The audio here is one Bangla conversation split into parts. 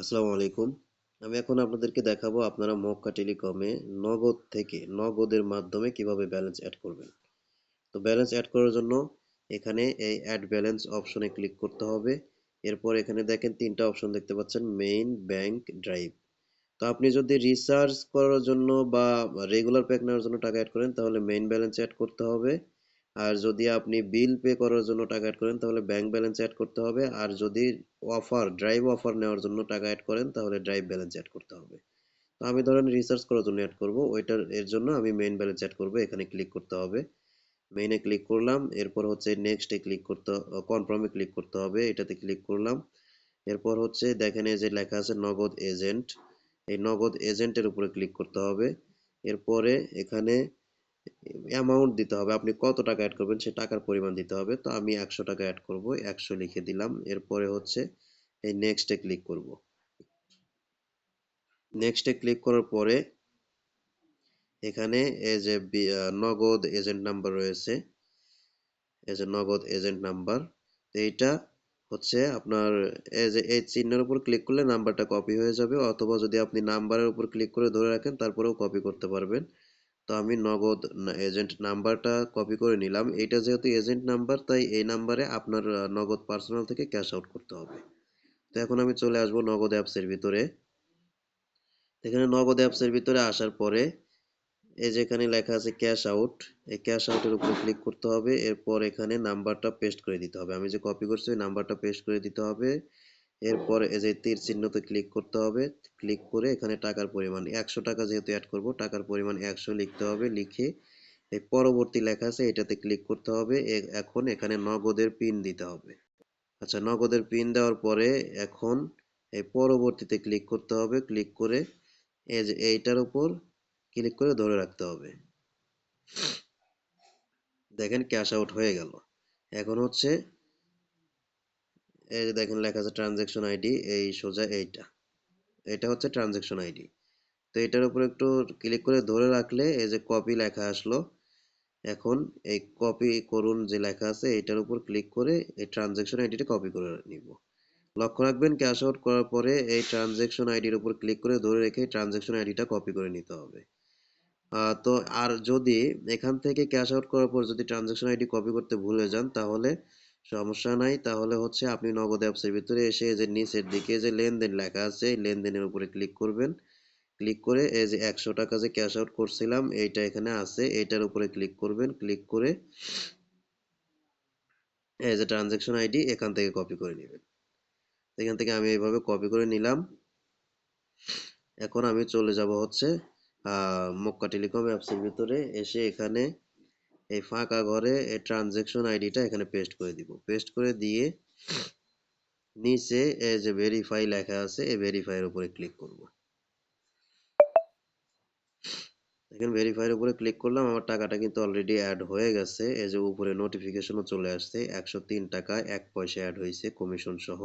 আসসালামু আলাইকুম। আমি এখন আপনাদেরকে দেখাবো আপনারা মক্কা টেলিকমে নগদ থেকে নগদের মাধ্যমে কীভাবে ব্যালেন্স অ্যাড করবেন। তো ব্যালেন্স অ্যাড করার জন্য এখানে এই অ্যাড ব্যালেন্স অপশনে ক্লিক করতে হবে। এরপর এখানে দেখেন তিনটা অপশন দেখতে পাচ্ছেন, মেইন, ব্যাংক, ড্রাইভ। তো আপনি যদি রিচার্জ করার জন্য বা রেগুলার প্যাক নেওয়ার জন্য টাকা অ্যাড করেন তাহলে মেইন ব্যালেন্স অ্যাড করতে হবে। আর যদি আপনি বিল পে করার জন্য টাকা অ্যাড করেন, তাহলে ব্যাংক ব্যালেন্স অ্যাড করতে হবে। আর যদি অফার ড্রাইভ অফার নেওয়ার জন্য টাকা অ্যাড করেন, তাহলে ড্রাইভ ব্যালেন্স অ্যাড করতে হবে। তো আমি ধরেন রিসার্চ করার জন্য অ্যাড করব। ওইটার এর জন্য আমি মেইন ব্যালেন্স অ্যাড করব। এখানে ক্লিক করতে হবে। মেইনে ক্লিক করলাম। এরপর হচ্ছে নেক্সটে ক্লিক করতে কনফার্মে ক্লিক করতে হবে। এটাতে ক্লিক করলাম। এরপর হচ্ছে দেখেন এই যে লেখা আছে নগদ এজেন্ট এই নগদ এজেন্টের উপরে ক্লিক করতে হবে। এরপরে এখানে অ্যামাউন্ট দিতে হবে। আপনি কত টাকা অ্যাড করবেন সে টাকার পরিমাণ দিতে হবে। তো আমি একশো টাকা অ্যাড করব, একশো লিখে দিলাম। এরপরে হচ্ছে এই নেক্সটে ক্লিক করব। নেক্সটে ক্লিক করার পরে এখানে এই যে নগদ এজেন্ট নাম্বার রয়েছে। এই যে নগদ এজেন্ট নাম্বার এইটা হচ্ছে আপনার এই যে এই চিহ্নের উপর ক্লিক করলে নাম্বারটা কপি হয়ে যাবে। অথবা যদি আপনি নাম্বারের উপর ক্লিক করে ধরে রাখেন, তারপরেও কপি করতে পারবেন। তো আমি নগদ এজেন্ট নাম্বারটা কপি করে নিলাম। এটা যেহেতু এজেন্ট নাম্বার, তাই এই নাম্বারে আপনার নগদ পার্সোনাল থেকে ক্যাশ আউট করতে হবে। তো এখন আমি চলে আসব নগদ অ্যাপসের ভিতরে। এখানে নগদ অ্যাপসের ভিতরে আসার পরে এই যেখানে লেখা আছে ক্যাশ আউট এই ক্যাশ আউটের উপরে ক্লিক করতে হবে। এরপর এখানে নাম্বারটা পেস্ট করে দিতে হবে। আমি যে কপি করছি, ওই নাম্বারটা পেস্ট করে দিতে হবে। এরপর এই যে তীর চিহ্নতে ক্লিক করতে হবে ক্লিক করে এখানে টাকার পরিমাণ, একশো টাকা যেহেতু অ্যাড করব, টাকার পরিমাণ একশো লিখতে হবে, লিখে এই পরবর্তী লেখা আছে, এটাতে ক্লিক করতে হবে এখন এখানে নগদের পিন দিতে হবে। আচ্ছা নগদের পিন দেওয়ার পরে এখন এই পরবর্তীতে ক্লিক করতে হবে ক্লিক করে এই যে এইটার উপর ক্লিক করে ধরে রাখতে হবে। দেখেন ক্যাশ আউট হয়ে গেল। এখন হচ্ছে এই দেখেন লেখা আছে ট্রানজ্যাকশন আইডি এই সোজা এইটা। এটা হচ্ছে ট্রানজ্যাকশন আইডি তো এটার উপর একটু ক্লিক করে ধরে রাখলে এই যে কপি লেখা আসলো, এখন এই কপি করুন যে লেখা আছে, এটার উপর ক্লিক করে এই ট্রানজ্যাকশন আইডিটা কপি করে নিব। লক্ষ্য রাখবেন ক্যাশ আউট করার পরে এই ট্রানজ্যাকশন আইডির উপর ক্লিক করে ধরে রেখে ট্রানজ্যাকশন আইডিটা কপি করে নিতে হবে। তো আর যদি এখান থেকে ক্যাশ আউট করার পর যদি ট্রানজ্যাকশন আইডি কপি করতে ভুলে যান, তাহলে সমস্যা নাই। তাহলে হচ্ছে আপনি নগদ অ্যাপসের ভিতরে এসে যে নিচের দিকে যে লেনদেন লেখা আছে লেনদেনের উপরে ক্লিক করবেন। ক্লিক করে এই যে একশো টাকা যে ক্যাশ আউট করছিলাম, এইটা এখানে আছে। এইটার উপরে ক্লিক করবেন। ক্লিক করে এই যে ট্রানজ্যাকশন আইডি এখান থেকে কপি করে নেবেন। এখান থেকে আমি এইভাবে কপি করে নিলাম। এখন আমি চলে যাব হচ্ছে মক্কা টেলিকম অ্যাপসের ভিতরে এসে এখানে এই ফাঁকা ঘরে এই ট্রানজেকশন আইডিটা এখানে পেস্ট করে দিব। পেস্ট করে দিয়ে নিচে এই যে ভেরিফাই লেখা আছে, এই ভেরিফাইয়ের উপরে ক্লিক করব। দেখেন ভেরিফাইয়ের উপরে ক্লিক করলাম, আমার টাকাটা কিন্তু অলরেডি অ্যাড হয়ে গেছে। এই যে উপরে নোটিফিকেশনও চলে আসছে, একশো তিন টাকা এক পয়সা অ্যাড হয়েছে কমিশন সহ।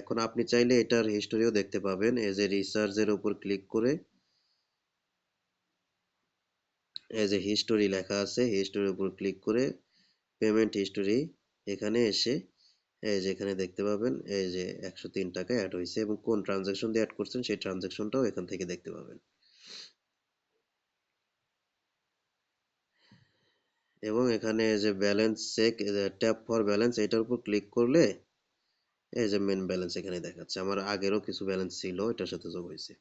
এখন আপনি চাইলে এটার হিস্টোরিও দেখতে পাবেন। এই যে রিসার্চের উপর ক্লিক করে যে হিস্টোরি লেখা আছে হিস্টোরির উপর ক্লিক করে পেমেন্ট হিস্টোরি এখানে এসে, এই যে এখানে দেখতে পাবেন, এই যে একশো তিন টাকা অ্যাড হয়েছে এবং কোন ট্রানজাকশন দিয়ে অ্যাড করছেন সেই ট্রানজাকশনটাও এখান থেকে দেখতে পাবেন। এবং এখানে যে balance check tap for balance এটার উপর ক্লিক করলে এই যে মেন ব্যালেন্স এখানে দেখাচ্ছে। আমার আগেরও কিছু ব্যালেন্স ছিল, এটার সাথে যোগ হয়েছে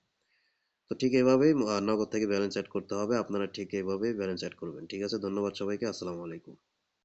তো ঠিক এভাবেই নগদ থেকে ব্যালেন্স অ্যাড করতে হবে। আপনারা ঠিক এভাবেই ব্যালেন্স অ্যাড করবেন। ঠিক আছে? ধন্যবাদ সবাইকে। আসসালামু আলাইকুম।